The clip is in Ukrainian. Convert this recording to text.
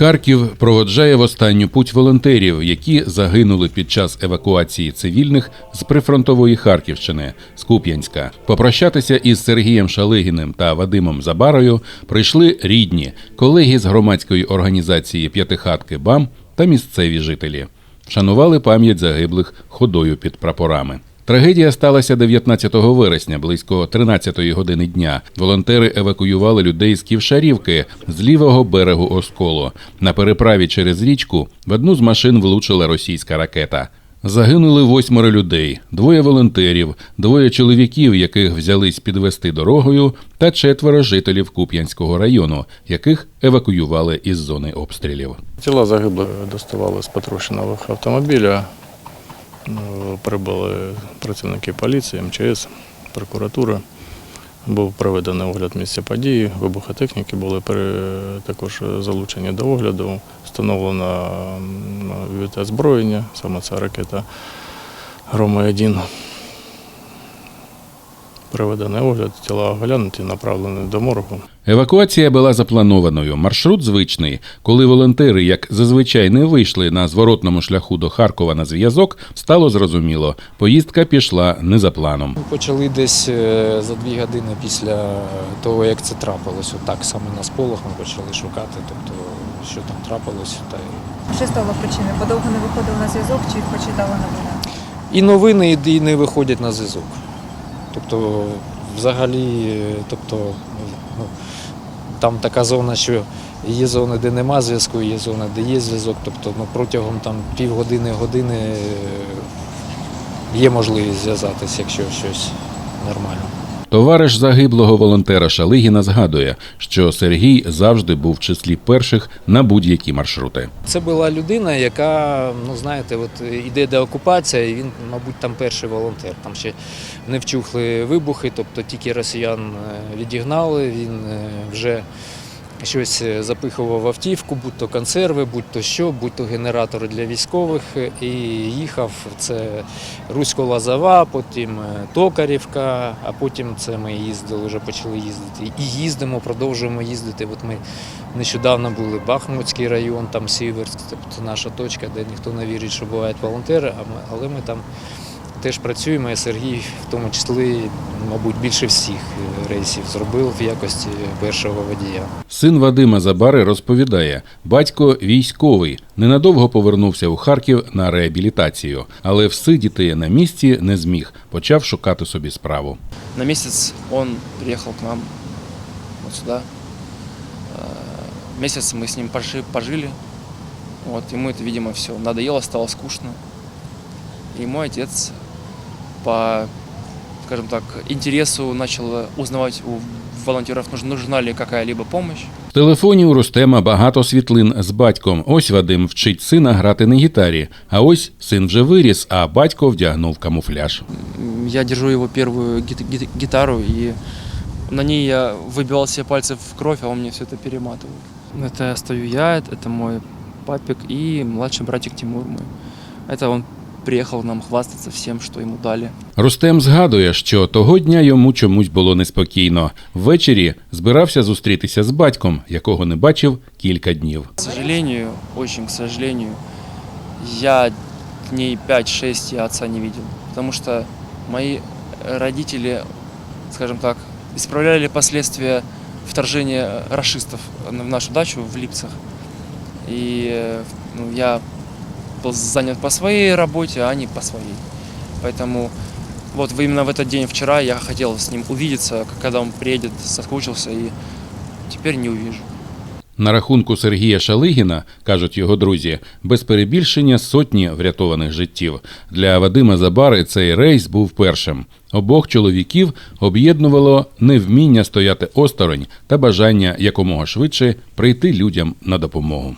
Харків проводжає в останню путь волонтерів, які загинули під час евакуації цивільних з прифронтової Харківщини з Куп'янська. Попрощатися із Сергієм Шалигіним та Вадимом Забарою прийшли рідні, колеги з громадської організації П'ятихатки БАМ та місцеві жителі. Вшанували пам'ять загиблих ходою під прапорами. Трагедія сталася 19 вересня, близько 13 години дня. Волонтери евакуювали людей з Ківшарівки з лівого берегу Осколу. На переправі через річку в одну з машин влучила російська ракета. Загинули восьмеро людей, двоє волонтерів, двоє чоловіків, яких взялись підвести дорогою, та четверо жителів Куп'янського району, яких евакуювали із зони обстрілів. Тіла загиблих доставали з потрощеного автомобіля. Ну, Прибули працівники поліції, МЧС, прокуратура. Був проведений огляд місця події, вибухотехніки були також залучені до огляду. Встановлено від озброєння, саме ця ракета Грома-1. Проведений огляд, тіла оглянуті, направлені до моргу. Евакуація була запланованою. Маршрут звичний. Коли волонтери, як зазвичай, не вийшли на зворотному шляху до Харкова на зв'язок, стало зрозуміло, поїздка пішла не за планом. Ми почали десь е, за дві години після того, як це трапилось. Отак саме на сполох ми почали шукати, тобто що там трапилось. Та Що стало причиною? Бо довго не виходив на зв'язок чи почитала новини? і новини і не виходять на зв'язок. Тобто, взагалі, тобто, ну, там така зона, що є зони, де нема зв'язку, є зона, де є зв'язок. Тобто ну, протягом там, півгодини, години е, є можливість зв'язатися, якщо щось нормально. Товариш загиблого волонтера Шалигіна згадує, що Сергій завжди був в числі перших на будь-які маршрути. Це була людина, яка, ну знаєте, от іде деокупація, і він, мабуть, там перший волонтер. Там ще не вчухли вибухи, тобто тільки росіян е, відігнали, він е, вже щось е, запихував в автівку, будь то консерви, будь то що, будь то генератори для військових. е, І їхав це Русько-Лазова, потім е, Токарівка, а потім це ми їздили, вже почали їздити. І їздимо, продовжуємо їздити. От ми Нещодавно були Бахмутський район, там Сіверськ, тобто наша точка, де ніхто не вірить, що бувають волонтери, але ми там теж працюємо, і Сергій в тому числі, мабуть, більше всіх е, рейсів зробив в якості першого водія. Син Вадима Забари розповідає, батько військовий ненадовго повернувся у Харків на реабілітацію, але всидіти на місці не зміг, почав шукати собі справу. На месяц он приехал к нам вот сюда. Э, Месяц мы с ним пожи- пожили. Вот, ему это, видимо, все надоело, стало скучно. И мой отец по, скажем так, интересу начал узнавать у волонтеров, нуж- нужна ли какая-либо помощь. В телефоні у Рустема багато світлин з батьком. Ось Вадим вчить сина грати на гітарі. А ось син вже виріс, а батько вдягнув камуфляж. М, Я держу его первую гит- гит- гитару, и на ней я выбивал себе пальцы в кровь, а он мне все это перематывал. Это стою я, это это мой папик и младший братик Тимур мой. Это он приехал нам хвастаться всем, что ему дали. Рустем згадує, що того дня йому чомусь було неспокійно. Ввечері збирався зустрітися з батьком, якого не бачив кілька днів. К сожалению, очень к сожалению, я дней 5-6 я отца не видел. Потому что мои родители, скажем так, исправляли последствия вторжения расистов в нашу дачу в Липцах. И э, ну, я был занят по своей работе, а они по своей. Поэтому вот именно в этот день вчера я хотел с ним увидеться, когда он приедет, соскучился, и теперь не увижу. На рахунку Сергія Шалигіна, кажуть його друзі, без перебільшення сотні врятованих життів. Для Вадима Забари цей рейс був першим. Обох чоловіків об'єднувало невміння стояти осторонь та бажання якомога швидше прийти людям на допомогу.